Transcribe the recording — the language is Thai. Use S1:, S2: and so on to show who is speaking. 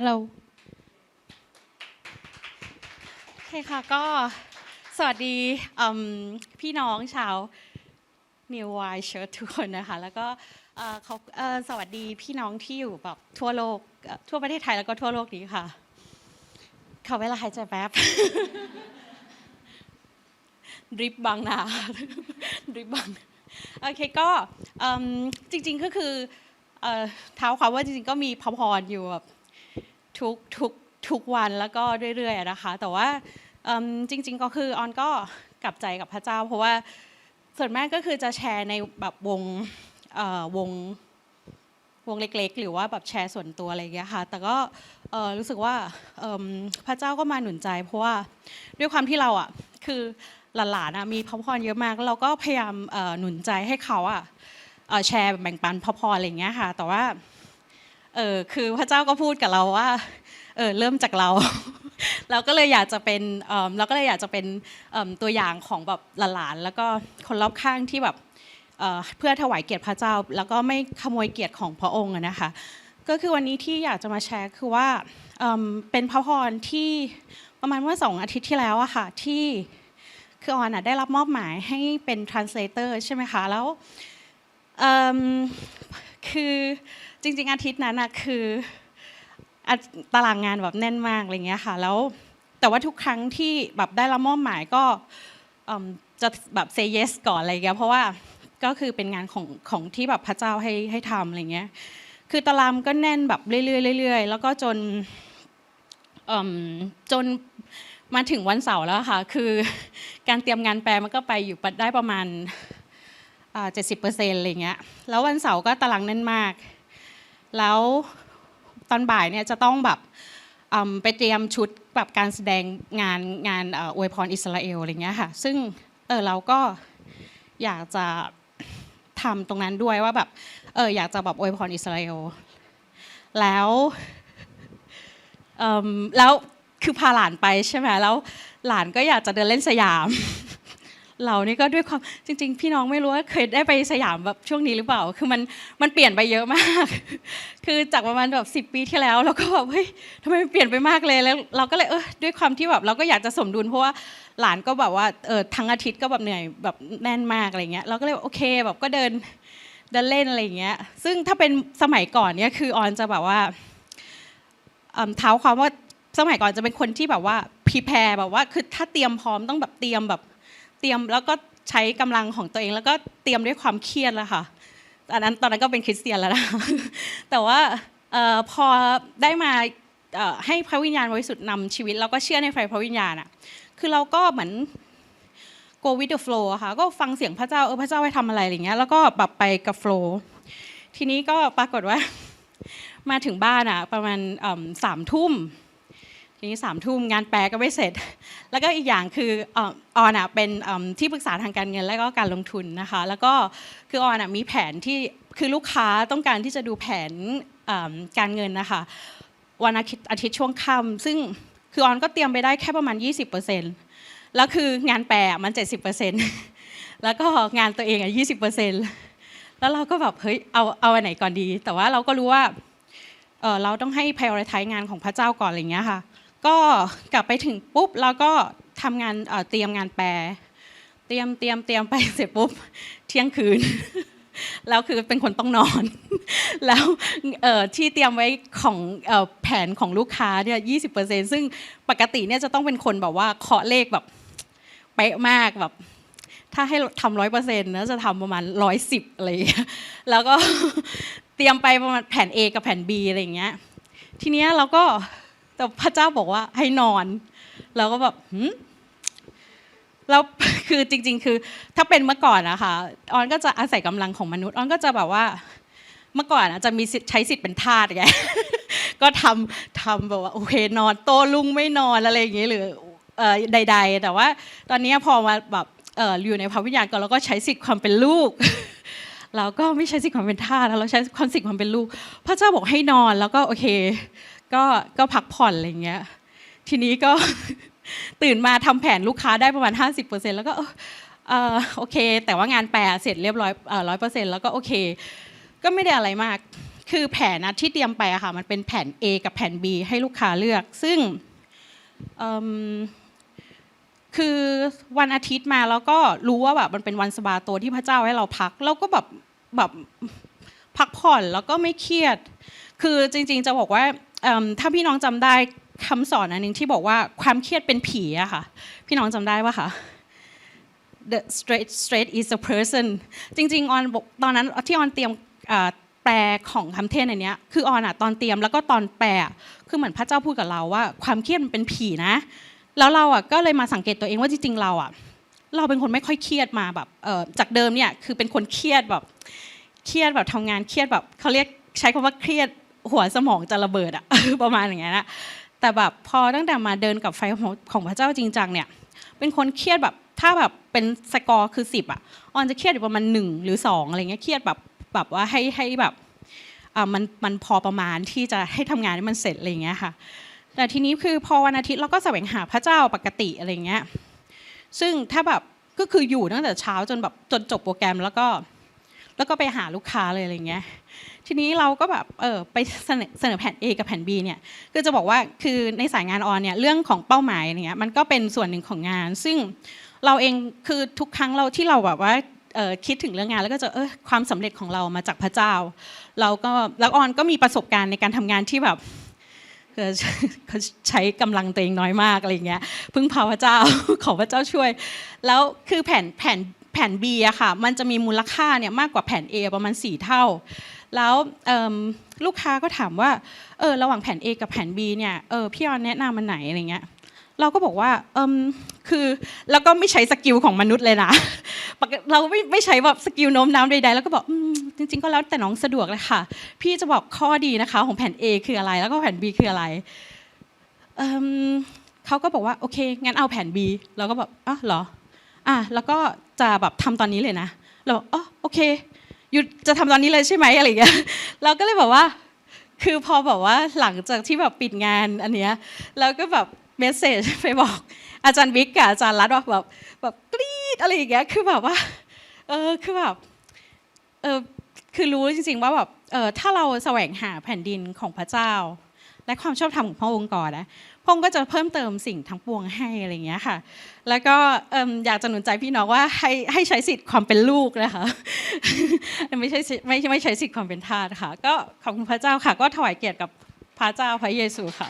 S1: ฮัลโหลโอเคค่ะก็สวัสดีพี่น้องชาว New Wide Shirt ทุกคนนะคะ แล้วก็เขาสวัสดีพี่น้องที่อยู่แบบทั่วโลกทั่วประเทศไทยแล้วก็ทั่วโลกนี้ค่ะขอเวลาหายใจแป๊บดริปบางนาดริปบางโอเคก็จริงๆก็คือเท้าความว่าจริงๆก็มีพรพรอยู่แบบ ทุกทุกทุกวันแล้วก็เรื่อยๆนะคะ แต่ว่าจริง ๆ ก็คือออนก็กลับใจกับพระเจ้า เพราะว่าส่วนมากก็คือจะแชร์ในแบบวงเอ่อวงวงเล็กๆ หรือว่าแบบแชร์ส่วนตัวอะไรอย่างเงี้ยค่ะ แต่ก็รู้สึกว่าพระเจ้าก็มาหนุนใจ เพราะว่าด้วยความที่เราอะคือหลานๆมีพระพรเยอะมากแล้วเราก็พยายามหนุนใจให้เขาอะแชร์แบ่งปันพระพรอะไรอย่างเงี้ยค่ะ แต่ว่า เออคือพระเจ้าก็พูดกับเราว่าเออเริ่มจากเรา เราก็เลยอยากจะเป็นเอิ่มเราก็เลยอยากจะเป็นเอิ่มตัวอย่างของแบบหลานๆแล้วก็คนรอบข้างที่แบบเออเพื่อถวายเกียรติพระเจ้า แล้วก็ไม่ขโมยเกียรติของพระองค์นะคะ ก็คือวันนี้ที่อยากจะมาแชร์คือว่าเอิ่มเป็นพระพรที่ประมาณเมื่อสองอาทิตย์ที่แล้วอะค่ะที่คือออนอะได้รับมอบหมายให้เป็น translator ใช่ไหมคะแล้วเอิ่มคือ จริง ๆ อาทิตย์นั้นอะคือตารางงานแบบแน่นมากอะไรเงี้ยค่ะ แล้วแต่ว่าทุกครั้งที่แบบได้รับมอบหมายก็จะแบบ say yes ก่อนอะไรเงี้ยเพราะว่าก็คือเป็นงานของของที่แบบพระเจ้าให้ให้ทำอะไรเงี้ย คือตารางก็แน่นแบบเรื่อยๆเรื่อยๆแล้วก็จนจนมาถึงวันเสาร์แล้วค่ะ คือการเตรียมงานแปลมันก็ไปอยู่ได้ประมาณเจ็ดสิบเปอร์เซ็นต์อะไรเงี้ย แล้ววันเสาร์ก็ตารางแน่นมาก แล้วตอนบ่ายเนี่ยจะต้องแบบไปเตรียมชุดแบบการแสดงงานงานอวยพรอิสราเอลอะไรเงี้ยค่ะซึ่งเออเราก็อยากจะทำตรงนั้นด้วยว่าแบบเอออยากจะแบบอวยพรอิสราเอลแล้วแล้วคือพาหลานไปใช่ไหมแล้วหลานก็อยากจะเดินเล่นสยาม เรานี่ก็ด้วยความจริง ๆ พี่น้องไม่รู้ว่าเคยได้ไปสยามแบบช่วงนี้หรือเปล่า คือมันมันเปลี่ยนไปเยอะมาก คือจากประมาณแบบสิปีที่แล้วเราก็แบบเฮ้ยทำไมมันเปลี่ยนไปมากเลยแล้ว เราก็เลยเออด้วยความที่แบบเราก็อยากจะสมดุลเพราะว่าหลานก็แบบว่าเออทั้งอาทิตย์ก็แบบเหนื่อยแบบแน่นมากอะไรเงี้ยเราก็เลยโอเคแบบก็เดินเดินเล่นอะไรเงี้ย ซึ่งถ้าเป็นสมัยก่อนเนี่ยคือออนจะแบบว่าเท้าความว่าสมัยก่อนจะเป็นคนที่แบบว่าพรีแพร์แบบว่าคือถ้าเตรียมพร้อมต้องแบบเตรียมแบบ เตรียมแล้วก็ใช้กำลังของตัวเอง แล้วก็เตรียมด้วยความเครียดแล้วค่ะตอนนั้นตอนนั้นก็เป็นคริสเตียนแล้วนะแต่ว่าออพอได้มาให้พระวิญญาณบริสุทธิ์นำชีวิต แล้วก็เชื่อในไฟพระวิญญาณอะคือเราก็เหมือน go with the flow ค่ะก็ฟังเสียงพระเจ้าเออพระเจ้าให้ทำอะไรอะไรเงี้ยแล้วก็แบบไปกับ flow ทีนี้ก็ปรากฏว่า มาถึงบ้านอะประมาณสามทุ่ม ทีนี้สามทุ่มงานแปลก็ไม่เสร็จ แล้วก็อีกอย่างคือออออนอะเป็นที่ปรึกษาทางการเงินและก็การลงทุนนะคะ แล้วก็คือออนอะมีแผนที่คือลูกค้าต้องการที่จะดูแผนการเงินนะคะวันอาทิตย์อาทิตย์ช่วงค่ำซึ่งคือออนก็เตรียมไปได้แค่ประมาณ 20%แล้วคืองานแปลอะมัน 70%แล้วก็งานตัวเองอะ20%แล้วเราก็แบบเฮ้ยเอาเอาอันไหนก่อนดี แต่ว่าเราก็รู้ว่าเราต้องให้ prioritize งานของพระเจ้าก่อนอะไรอย่างเงี้ยค่ะ ก็กลับไปถึงปุ๊บเราก็ทำงานเตรียมงานแปล เตรียมเตรียมเตรียมไปเสร็จปุ๊บเที่ยงคืน แล้วคือเป็นคนต้องนอน แล้วเอ่อที่เตรียมไว้ของเอ่อแผนของลูกค้าเนี่ยยีซึ่งปกติเนี่ยจะต้องเป็นคนแบบว่าเคาะเลขแบบเป๊ะมากแบบถ้าให้ทำร้อยเปอร์เซ็นต์นะจะทำประมาณร้อยสิบอะไรอย่างเงี้ยแล้วก็เตรียมไปประมาณแผน A กับแผน B อะไรอย่างเงี้ยทีเนี้ยเราก็ แต่พระเจ้าบอกว่าให้นอนเราก็แบบหืมแล้วคือจริง ๆ คือถ้าเป็นเมื่อก่อนนะคะออนก็จะอาศัยกำลังของมนุษย์ออนก็จะแบบว่าเมื่อก่อนอะจะมีใช้สิทธิ์เป็นทาสไงก็ทำทำแบบว่าโอเคนอนโตลุงไม่นอนอะไรอย่างเงี้ยหรือใด ๆ แต่ว่าตอนนี้พอมาแบบเอ่ออยู่ในพระวิญญาณก่อนเราก็ใช้สิทธิ์ความเป็นลูก เราก็ไม่ใช้สิทธิ์ความเป็นทาสแล้วเราใช้ความสิทธิ์ความเป็นลูก พระเจ้าบอกให้นอนแล้วก็โอเค ก็ก็พักผ่อนอะไรเงี้ย ทีนี้ก็ ตื่นมาทำแผนลูกค้าได้ประมาณ 50%แล้วก็เออโอเค แต่ว่างานแปลเสร็จเรียบร้อยร้อยเปอร์เซ็นต์แล้วก็โอเค ก็ไม่ได้อะไรมาก คือแผนนะที่เตรียมไปอะค่ะ มันเป็นแผน A กับแผน B ให้ลูกค้าเลือก ซึ่งคือวันอาทิตย์มาแล้วก็รู้ว่าแบบมันเป็นวันสบาโตที่พระเจ้าให้เราพักแล้วก็แบบแบบพักผ่อนแล้วก็ไม่เครียด คือจริง ๆ จะบอกว่า ถ้าพี่น้องจำได้คำสอนอันหนึงที่บอกว่าความเครียดเป็นผีอะค่ะ พี่น้องจำได้ปะคะ the straight straight is a person จริงๆออนบอกตอนนั้นที่ออนเตรียมแปลของคำเทศในเนี้ยคือออนอะตอนเตรียมแล้วก็ตอนแปลคือเหมือนพระเจ้าพูดกับเราว่า ความเครียดมันเป็นผีนะ แล้วเราอะก็เลยมาสังเกตตัวเองว่าจริงๆเราอะเราเป็นคนไม่ค่อยเครียดมาแบบจากเดิมเนี่ยคือเป็นคนเครียดแบบเครียดแบบทำงานเครียดแบบเขาเรียกใช้คำว่าเครียด หัวสมองจะระเบิดอะประมาณอย่างเงี้ยนะแต่แบบพอตั้งแต่มาเดินกับไฟของพระเจ้าจริงจังเนี่ย เป็นคนเครียดแบบถ้าแบบเป็นสกอร์คือสิบอะออนจะเครียดอยู่ประมาณหนึ่งหรือสองอะไรเงี้ยเครียดแบบแบบว่าให้ให้แบบอ่ามันมันพอประมาณที่จะให้ทำงานให้มันเสร็จอะไรเงี้ยค่ะ แต่ทีนี้คือพอวันอาทิตย์เราก็แสวงหาพระเจ้าปกติอะไรเงี้ยซึ่งถ้าแบบก็คืออยู่ตั้งแต่เช้าจนแบบจนจบโปรแกรมแล้วก็ แล้วก็ไปหาลูกค้าเลยอะไรเงี้ยทีนี้เราก็แบบเออไปเสนอเสนอแผน A กับแผน B เนี่ยคือจะบอกว่าคือในสายงานออนเนี่ยเรื่องของเป้าหมายเนี่ยมันก็เป็นส่วนหนึ่งของงาน ซึ่งเราเองคือทุกครั้งเราที่เราแบบว่าคิดถึงเรื่องงานแล้วก็จะเออความสำเร็จของเรามาจากพระเจ้า เราก็แล้วออนก็มีประสบการณ์ในการทำงานที่แบบเออใช้กำลังตัวเองน้อยมากอะไรเงี้ยพึ่งพาพระเจ้าขอพระเจ้าช่วย แล้วคือแผนแผน แผ่น B อะค่ะ มันจะมีมูลค่าเนี่ยมากกว่าแผ่น A ประมาณ 4 เท่า แล้วลูกค้าก็ถามว่า เออ ระหว่างแผ่น A กับแผ่น B เนี่ย เออ พี่ออนแนะนำมันไหนอะไรเงี้ย เราก็บอกว่า เอมคือ แล้วก็ไม่ใช้สกิลของมนุษย์เลยนะ เราไม่ไม่ใช้แบบสกิลโน้มน้าวใดๆ แล้วก็บอกอจริง ๆ ก็แล้วแต่น้องสะดวกเลยค่ะ พี่จะบอกข้อดีนะคะของแผ่น A คืออะไร แล้วก็แผ่น B คืออะไรเเขาก็บอกว่า โอเค งั้นเอาแผ่น B เราก็แบบอ๋อเหรอ อะแล้วก็จะแบบทำตอนนี้เลยนะเราบอกอ๋อโอเคยุดจะทำตอนนี้เลยใช่ไหมอะไรอย่างเงี้ยเราก็เลยบอกว่า คือพอแบบว่าหลังจากที่แบบปิดงานอันเนี้ยแล้วก็แบบเมสเซจไปบอก อาจารย์วิกกับอาจารย์รัตว่าแบบแบบกรี๊ดอะไรอย่างเงี้ยคือแบบว่าเออคือแบบเออคือรู้จริงๆว่าแบบเออถ้าเราแสวงหาแผ่นดินของพระเจ้า และความชอบธรรมของพระองค์ก่อนนะ พระองก็จะเพิ่มเติมสิ่งทั้งปวงให้อะไรเงี้ยค่ะ แล้วก็อยากจะหนุนใจพี่น้องว่าให้ให้ใช้สิทธิ์ความเป็นลูกนะคะไม่ใช่ไม่ไม่ใช้สิทธิ์ความเป็นทาสค่ะ ก็ขอบคุณพระเจ้าค่ะ ก็ถวายเกียรติกับพระเจ้าพระเยซูค่ะ